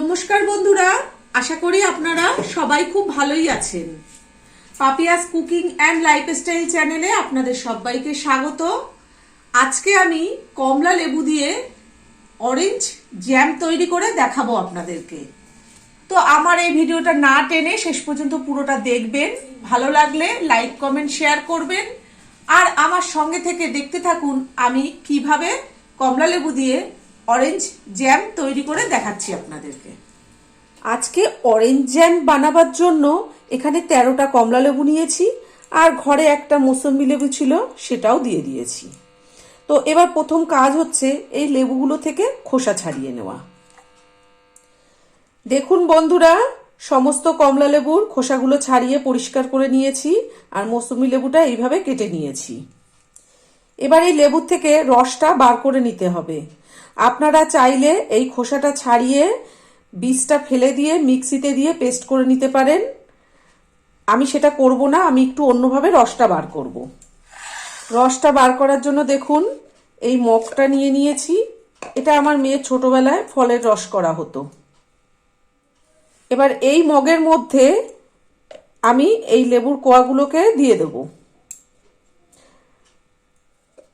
নমস্কার বন্ধুরা, আশা করি আপনারা সবাই খুব ভালোই আছেন। পাপিয়াস কুকিং অ্যান্ড লাইফস্টাইল চ্যানেলে আপনাদের সবাইকে স্বাগত। আজকে আমি কমলা লেবু দিয়ে অরেঞ্জ জ্যাম তৈরি করে দেখাবো আপনাদেরকে। তো আমার এই ভিডিওটা না টেনে শেষ পর্যন্ত পুরোটা দেখবেন। ভালো লাগলে লাইক, কমেন্ট, শেয়ার করবেন। আর আমার সঙ্গে থেকে দেখতে থাকুন আমি কীভাবে কমলা লেবু দিয়ে অরেঞ্জ জ্যাম তৈরি করে দেখাচ্ছি আপনাদেরকে। আজকে অরেঞ্জ জ্যাম বানাবার জন্য এখানে তেরোটা কমলা লেবু নিয়েছি, আর ঘরে একটা মৌসম্বি লেবু ছিল, সেটাও দিয়ে দিয়েছি। তো এবার প্রথম কাজ হচ্ছে এই লেবুগুলো থেকে খোসা ছাড়িয়ে নেওয়া। দেখুন বন্ধুরা, সমস্ত কমলা লেবুর খোসাগুলো ছাড়িয়ে পরিষ্কার করে নিয়েছি, আর মৌসুমি লেবুটা এইভাবে কেটে নিয়েছি। এবার এই লেবুর থেকে রসটা বার করে নিতে হবে। আপনারা চাইলে এই খোসাটা ছাড়িয়ে বীজটা ফেলে দিয়ে মিক্সিতে দিয়ে পেস্ট করে নিতে পারেন। আমি সেটা করব না, আমি একটু অন্যভাবে রসটা বার করব। রসটা বার করার জন্য দেখুন, এই মগটা নিয়ে নিয়েছি। এটা আমার মেয়ে ছোটবেলায় ফলের রস করা হতো। এবার এই মগের মধ্যে আমি এই লেবুর কোয়াগুলোকে দিয়ে দেব।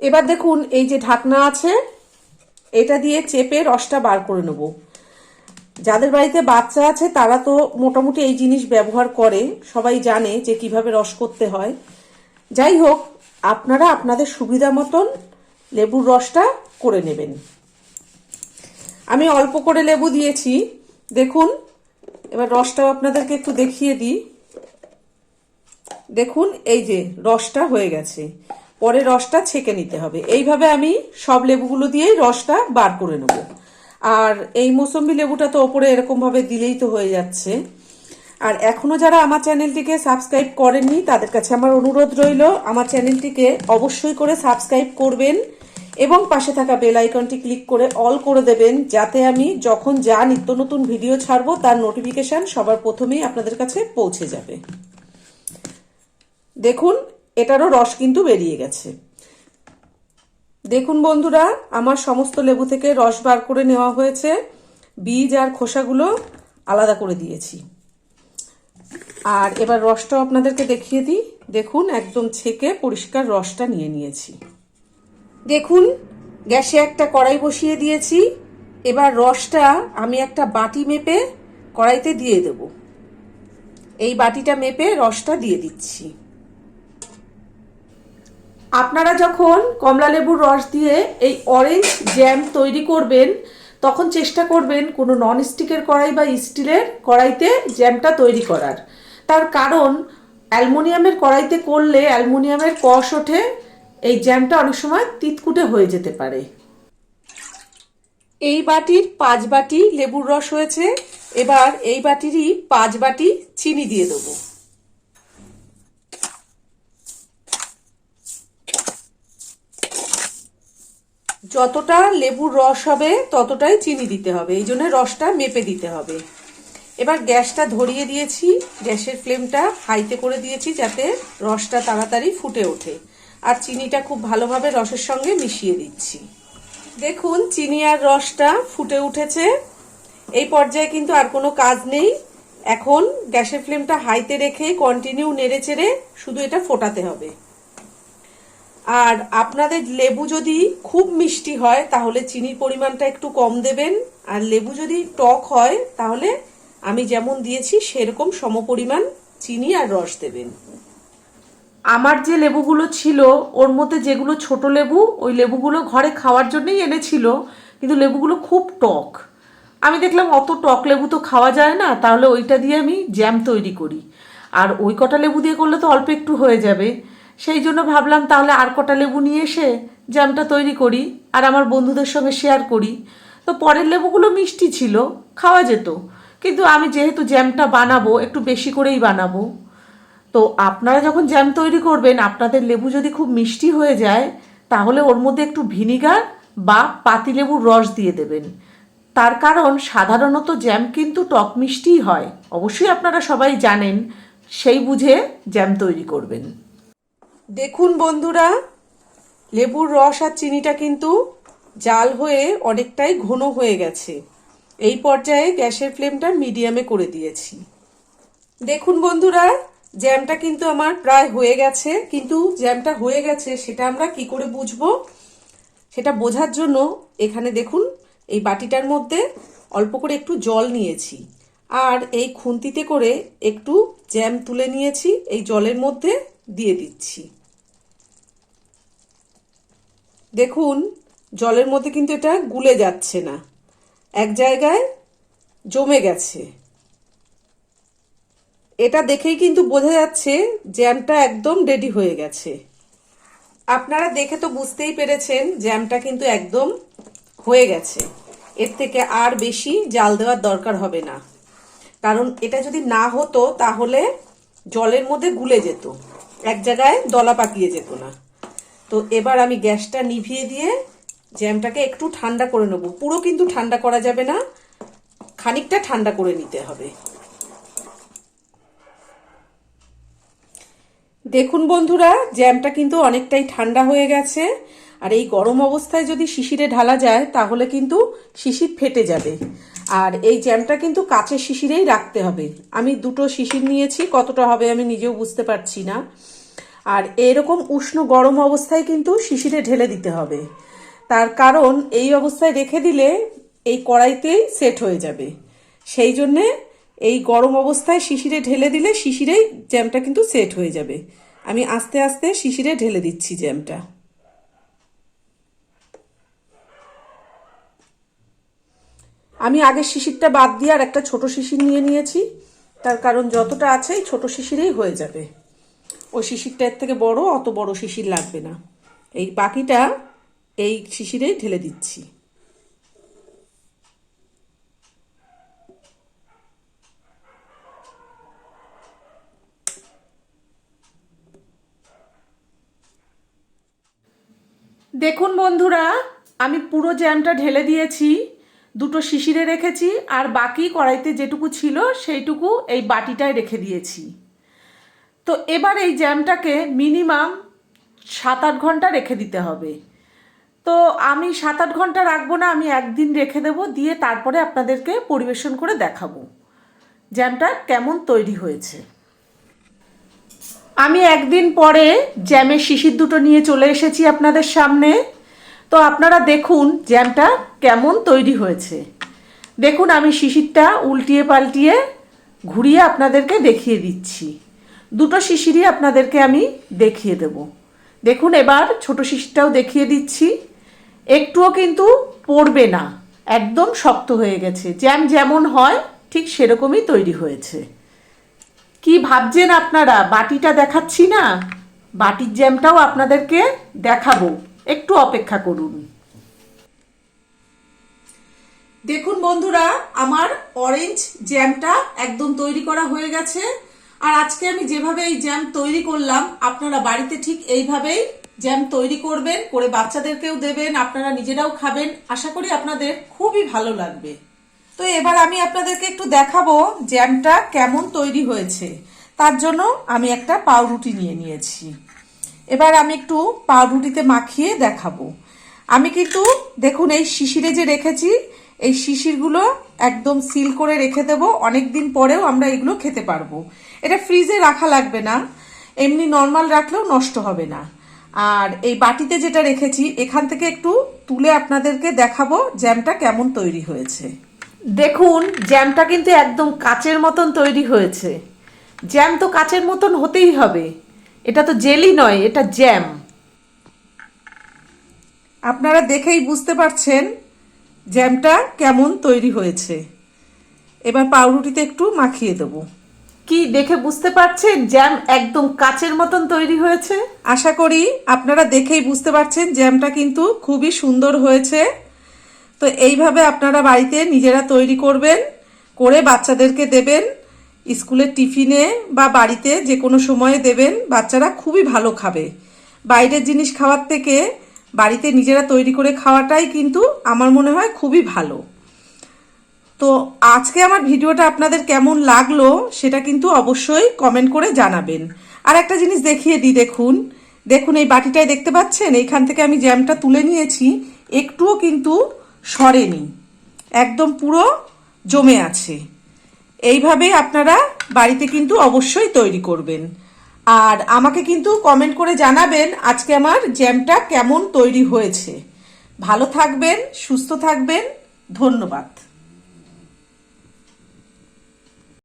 এবার দেখুন, এই যে ঢাকনা আছে এটা দিয়ে চেপে রসটা বার করে নেব। যাদের বাড়িতে বাচ্চা আছে, তারা তো মোটামুটি এই জিনিস ব্যবহার করে। সবাই জানে যে কীভাবে রস করতে হয়। যাই হোক, আপনারা আপনাদের সুবিধা মতন লেবুর রসটা করে নেবেন। আমি অল্প করে লেবু দিয়েছি। দেখুন, এবার রসটাও আপনাদেরকে একটু দেখিয়ে দিই। দেখুন, এই যে রসটা হয়ে গেছে। পরে রসটা ছেঁকে নিতে হবে। এইভাবে আমি সব লেবুগুলো দিয়েই রসটা বার করে নেব। আর এই মৌসম্বি লেবুটা তো ওপরে এরকমভাবে দিলেই তো হয়ে যাচ্ছে। আর এখনও যারা আমার চ্যানেলটিকে সাবস্ক্রাইব করেননি, তাদের কাছে আমার অনুরোধ রইল, আমার চ্যানেলটিকে অবশ্যই করে সাবস্ক্রাইব করবেন এবং পাশে থাকা বেল আইকনটি ক্লিক করে অল করে দেবেন, যাতে আমি যখন যা নিত্য নতুন ভিডিও ছাড়বো, তার নোটিফিকেশন সবার প্রথমেই আপনাদের কাছে পৌঁছে যাবে। দেখুন এটারও রস কিন্তু বেরিয়ে গেছে। দেখুন বন্ধুরা, আমার সমস্ত লেবু থেকে রস বার করে নেওয়া হয়েছে। বীজ আর খোসাগুলো আলাদা করে দিয়েছি। আর এবার রসটাও আপনাদেরকে দেখিয়ে দিই। দেখুন, একদম ছেঁকে পরিষ্কার রসটা নিয়ে নিয়েছি। দেখুন, গ্যাসে একটা কড়াই বসিয়ে দিয়েছি। এবার রসটা আমি একটা বাটি মেপে কড়াইতে দিয়ে দেব। এই বাটিটা মেপে রসটা দিয়ে দিচ্ছি। আপনারা যখন কমলা লেবুর রস দিয়ে এই অরেঞ্জ জ্যাম তৈরি করবেন, তখন চেষ্টা করবেন কোনো নন স্টিকের কড়াই বা স্টিলের কড়াইতে জ্যামটা তৈরি করার। তার কারণ, অ্যালমোনিয়ামের কড়াইতে করলে অ্যালমোনিয়ামের কষ ওঠে, এই জ্যামটা অনেক সময় তিতকুটে হয়ে যেতে পারে। এই বাটির পাঁচ বাটি লেবুর রস হয়েছে, এবার এই বাটিরই পাঁচ বাটি চিনি দিয়ে দেবো। যতটা লেবুর রস হবে, ততটাই চিনি দিতে হবে। এই জন্য রসটা মেপে দিতে হবে। এবার গ্যাসটা ধরিয়ে দিয়েছি। গ্যাসের ফ্লেমটা হাইতে করে দিয়েছি যাতে রসটা তাড়াতাড়ি ফুটে ওঠে। আর চিনিটা খুব ভালোভাবে রসের সঙ্গে মিশিয়ে দিচ্ছি। দেখুন, চিনি আর রসটা ফুটে উঠেছে। এই পর্যায়ে কিন্তু আর কোনো কাজ নেই। এখন গ্যাসের ফ্লেমটা হাইতে রেখে কন্টিনিউ নেড়ে চেড়ে শুধু এটা ফোটাতে হবে। আর আপনাদের লেবু যদি খুব মিষ্টি হয়, তাহলে চিনির পরিমাণটা একটু কম দেবেন। আর লেবু যদি টক হয়, তাহলে আমি যেমন দিয়েছি, সেরকম সমপরিমাণ চিনি আর রস দেবেন। আমার যে লেবুগুলো ছিল, ওর মধ্যে যেগুলো ছোট লেবু, ওই লেবুগুলো ঘরে খাওয়ার জন্যই এনেছিল, কিন্তু লেবুগুলো খুব টক। আমি দেখলাম অত টক লেবু তো খাওয়া যায় না, তাহলে ওইটা দিয়ে আমি জ্যাম তৈরি করি। আর ওই কটা লেবু দিয়ে করলে তো অল্প একটু হয়ে যাবে। সেই জন্য ভাবলাম তাহলে আর কটা লেবু নিয়ে এসে জ্যামটা তৈরি করি আর আমার বন্ধুদের সঙ্গে শেয়ার করি। তো পরের লেবুগুলো মিষ্টি ছিল, খাওয়া যেত। কিন্তু আমি যেহেতু জ্যামটা বানাবো, একটু বেশি করেই বানাবো। তো আপনারা যখন জ্যাম তৈরি করবেন, আপনাদের লেবু যদি খুব মিষ্টি হয়ে যায়, তাহলে ওর মধ্যে একটু ভিনিগার বা পাতিলেবুর রস দিয়ে দেবেন। তার কারণ সাধারণত জ্যাম কিন্তু টক মিষ্টিই হয়। অবশ্যই আপনারা সবাই জানেন, সেই বুঝে জ্যাম তৈরি করবেন। দেখুন বন্ধুরা, লেবুর রস আর চিনিটা কিন্তু জাল হয়ে অনেকটাই ঘন হয়ে গেছে। এই পর্যায়ে গ্যাসের ফ্লেমটা মিডিয়ামে করে দিয়েছি। দেখুন বন্ধুরা, জ্যামটা কিন্তু আমার প্রায় হয়ে গেছে। কিন্তু জ্যামটা হয়ে গেছে, সেটা আমরা কি করে বুঝব? সেটা বোঝার জন্য এখানে দেখুন, এই বাটিটার মধ্যে অল্প করে একটু জল নিয়েছি। আর এই খুন্তিতে করে একটু জ্যাম তুলে নিয়েছি, এই জলের মধ্যে দিয়ে দিচ্ছি। দেখুন, জলের মধ্যে কিন্তু এটা গুলে যাচ্ছে না। এক জায়গায় জমে গেছে। এটা দেখেই কিন্তু বোঝা যাচ্ছে জ্যামটা একদম রেডি হয়ে গেছে। আপনারা দেখে তো বুঝতেই পেরেছেন জ্যামটা কিন্তু একদম হয়ে গেছে। এর থেকে আর বেশি জাল দেওয়ার দরকার হবে না। কারণ এটা যদি না হতো তাহলে জলের মধ্যে গুলে যেত। এক জায়গায় দলা পাকিয়ে যেত না। তো এবার আমি গ্যাসটা নিভিয়ে দিয়ে জ্যামটাকে একটু ঠান্ডা করে নেব। পুরো কিন্তু ঠান্ডা করা যাবে না, খানিকটা ঠান্ডা করে নিতে হবে। দেখুন বন্ধুরা, জ্যামটা কিন্তু অনেকটাই ঠান্ডা হয়ে গেছে, আর এই গরম অবস্থায় যদি শিশিরে ঢালা যায়, তাহলে কিন্তু শিশির ফেটে যাবে। আর এই জ্যামটা কিন্তু কাচের শিশিরেই রাখতে হবে। আমি দুটো শিশির নিয়েছি, কতটা হবে আমি নিজেও বুঝতে পারছি না। আর এরকম উষ্ণ গরম অবস্থায় কিন্তু শিশিরে ঢেলে দিতে হবে। তার কারণ এই অবস্থায় রেখে দিলে এই কড়াইতেই সেট হয়ে যাবে। সেই জন্যে এই গরম অবস্থায় শিশিরে ঢেলে দিলে শিশিরেই জ্যামটা কিন্তু সেট হয়ে যাবে। আমি আস্তে আস্তে শিশিরে ঢেলে দিচ্ছি জ্যামটা। আমি আগের শিশিরটা বাদ দিয়ে আর একটা ছোট শিশির নিয়ে নিয়েছি। তার কারণ যতটা আছে ছোট শিশিরেই হয়ে যাবে। ওই শিশিরটা এর থেকে বড়, অত বড় শিশির লাগবে না। এই বাকিটা এই শিশিরেই ঢেলে দিচ্ছি। দেখুন বন্ধুরা, আমি পুরো জ্যামটা ঢেলে দিয়েছি, দুটো শিশিরে রেখেছি, আর বাকি কড়াইতে যেটুকু ছিল সেইটুকু এই বাটিটায় রেখে দিয়েছি। তো এবার এই জ্যামটাকে মিনিমাম সাত আট ঘণ্টা রেখে দিতে হবে। তো আমি সাত আট ঘণ্টা রাখব না, আমি একদিন রেখে দেবো, দিয়ে তারপরে আপনাদেরকে পরিবেশন করে দেখাবো জ্যামটা কেমন তৈরি হয়েছে। আমি একদিন পরে জ্যামের শিশির দুটো নিয়ে চলে এসেছি আপনাদের সামনে। তো আপনারা দেখুন জ্যামটা কেমন তৈরি হয়েছে। দেখুন আমি শিশিরটা উল্টিয়ে পাল্টিয়ে ঘুরিয়ে আপনাদেরকে দেখিয়ে দিচ্ছি। দুটো শিশিরই আপনাদেরকে আমি দেখিয়ে দেব। দেখুন, এবার ছোট শিশিরটাও দেখিয়ে দিচ্ছি। একটুও কিন্তু পড়বে না, একদম শক্ত হয়ে গেছে। জ্যাম যেমন হয়, ঠিক সেরকমই তৈরি হয়েছে। কি ভাবছেন আপনারা? বাটিটা দেখাচ্ছি না? বাটির জ্যামটাও আপনাদেরকে দেখাবো। একটু অপেক্ষা করুন। দেখুন বন্ধুরা, আমার অরেঞ্জ জ্যামটা একদম তৈরি করা হয়ে গেছে। আর আজকে আমি যেভাবে এই জ্যাম তৈরি করলাম, আপনারা বাড়িতে ঠিক এইভাবেই জ্যাম তৈরি করবেন, করে বাচ্চাদেরকেও দেবেন, আপনারা নিজেরাও খাবেন। আশা করি আপনাদের খুবই ভালো লাগবে। তো এবার আমি আপনাদেরকে একটু দেখাবো জ্যামটা কেমন তৈরি হয়েছে। তার জন্য আমি একটা পাউরুটি নিয়ে নিয়েছি। এবার আমি একটু পাউরুটিতে মাখিয়ে দেখাবো। আমি কিন্তু, দেখুন, এই শিশিরে যে রেখেছি এই শিশিরগুলো একদম সিল করে রেখে দেবো। অনেক দিন পরেও আমরা এগুলো খেতে পারব। এটা ফ্রিজে রাখা লাগবে না। এমনি নর্মাল রাখলেও নষ্ট হবে না। আর এই বাটিতে যেটা রেখেছি, এখান থেকে একটু তুলে আপনাদেরকে দেখাবো জ্যামটা কেমন তৈরি হয়েছে। দেখুন, জ্যামটা কিন্তু একদম কাচের মতন তৈরি হয়েছে। জ্যাম তো কাচের মতন হতেই হবে। এটা তো জেলি নয়, এটা জ্যাম। আপনারা দেখেই বুঝতে পারছেন জ্যামটা কেমন তৈরি হয়েছে? এবার পাউরুটিতে একটু মাখিয়ে দেবো। কি দেখে বুঝতে পারছেন জ্যাম একদম কাচের মতন তৈরি হয়েছে? আশা করি আপনারা দেখেই বুঝতে পারছেন জ্যামটা কিন্তু খুবই সুন্দর হয়েছে। তো এইভাবে আপনারা বাড়িতে নিজেরা তৈরি করবেন করে বাচ্চাদেরকে দেবেন স্কুলের টিফিনে বা বাড়িতে যে কোনো সময়ে দেবেন বাচ্চারা খুবই ভালো খাবে। বাইরের জিনিস খাওয়ার থেকে বাড়িতে নিজেরা তৈরি করে খাওয়াটাই কিন্তু আমার মনে হয় খুবই ভালো। তো আজকে আমার ভিডিওটা আপনাদের কেমন লাগল সেটা কিন্তু অবশ্যই কমেন্ট করে জানাবেন। আর একটা জিনিস দেখিয়ে দিই, দেখুন। দেখুন, এই বাটিটায় দেখতে পাচ্ছেন? এইখান থেকে আমি জ্যামটা তুলে নিয়েছি। একটুও কিন্তু সরেনি। একদম পুরো জমে আছে। এইভাবে আপনারা বাড়িতে কিন্তু অবশ্যই তৈরি করবেন। আর আমাকে কিন্তু কমেন্ট করে জানাবেন আজকে আমার জ্যামটা কেমন তৈরি হয়েছে। ভালো থাকবেন, সুস্থ থাকবেন, ধন্যবাদ।